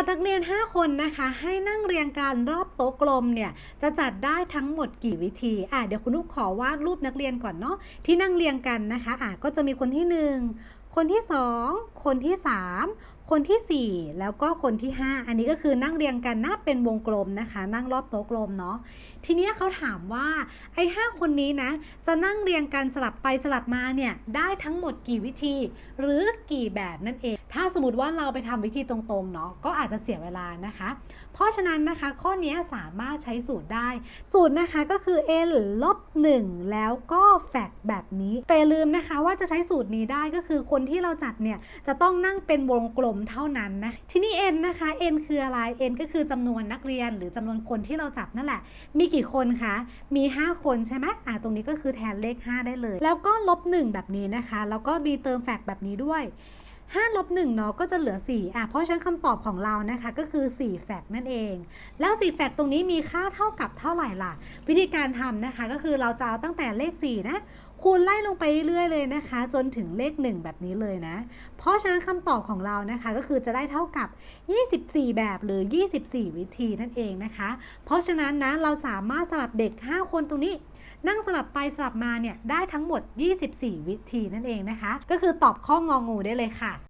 จัดนักเรียน 5 คนนะคะ ให้นั่งเรียงกันรอบโต๊ะกลมเนี่ยจะจัดได้ทั้งหมดกี่วิธีอะเดี๋ยวคุณลูกขอวาดรูปนักเรียนก่อนเนาะที่นั่งเรียงกันนะคะอะก็จะมีคนที่ 1 คนที่ 2 คนที่ 3 คนทีสี่ 4 แล้วก็คนที่ 5 อันนี้ก็คือนั่งเรียงกันนะเป็นวงกลมนะคะ นั่งรอบโต๊ะกลมเนาะทีเนี้ยเขาถามว่าไอ้ห้าคนนี้นะ จะนั่งเรียงกันสลับไปสลับมาเนี่ยได้ทั้งหมดกี่วิธี หรือกี่แบบนั่นเอง ถ้าสมมติว่าเราไปทำวิธีตรงๆเนาะก็อาจจะเสียเวลานะคะ เพราะฉะนั้นนะคะข้อนี้สามารถใช้สูตรได้ สูตรนะคะก็คือ n ลบ1แล้วก็แฟกแบบนี้แต่ลืมนะคะว่าจะใช้สูตรนี้ได้ก็คือคนที่เราจัดเนี่ยจะต้องนั่งเป็นวงกลมเท่านั้นนะทีนี้ n นะคะ n คืออะไร n ก็คือจำนวนนักเรียนหรือจำนวนคนที่เราจับนั่นแหละ มีกี่คนคะมี 5 คนใช่ไหมอ่าตรงนี้ก็คือแทนเลข 5 ได้เลย แล้วก็ลบ1แบบนี้นะคะ แล้วก็มีเติมแฟกแบบนี้ด้วย 5ลบ1เนาะก็จะเหลือ 4 อะ เพราะฉะนั้นคำตอบของเรานะคะก็คือ 4 แฟกนั่นเอง แล้ว 4 แฟกตรงนี้มีค่าเท่ากับเท่าไหร่ล่ะ วิธีการทำนะคะก็คือเราจะเอาตั้งแต่เลข 4 นะ คูณไล่ลงไปเรื่อยๆเลยนะคะ จนถึงเลข 1 แบบนี้เลยนะ เพราะฉะนั้นคำตอบของเรานะคะก็คือจะได้เท่ากับ 24 แบบหรือ 24 วิธีนั่นเองนะคะ เพราะฉะนั้นนะเราสามารถสลับเด็ก 5 คนตรงนี้นั่งสลับไปสลับมาเนี่ยได้ทั้งหมด 24 วิธีนั่นเองนะคะ ก็คือตอบข้ององูได้เลยค่ะ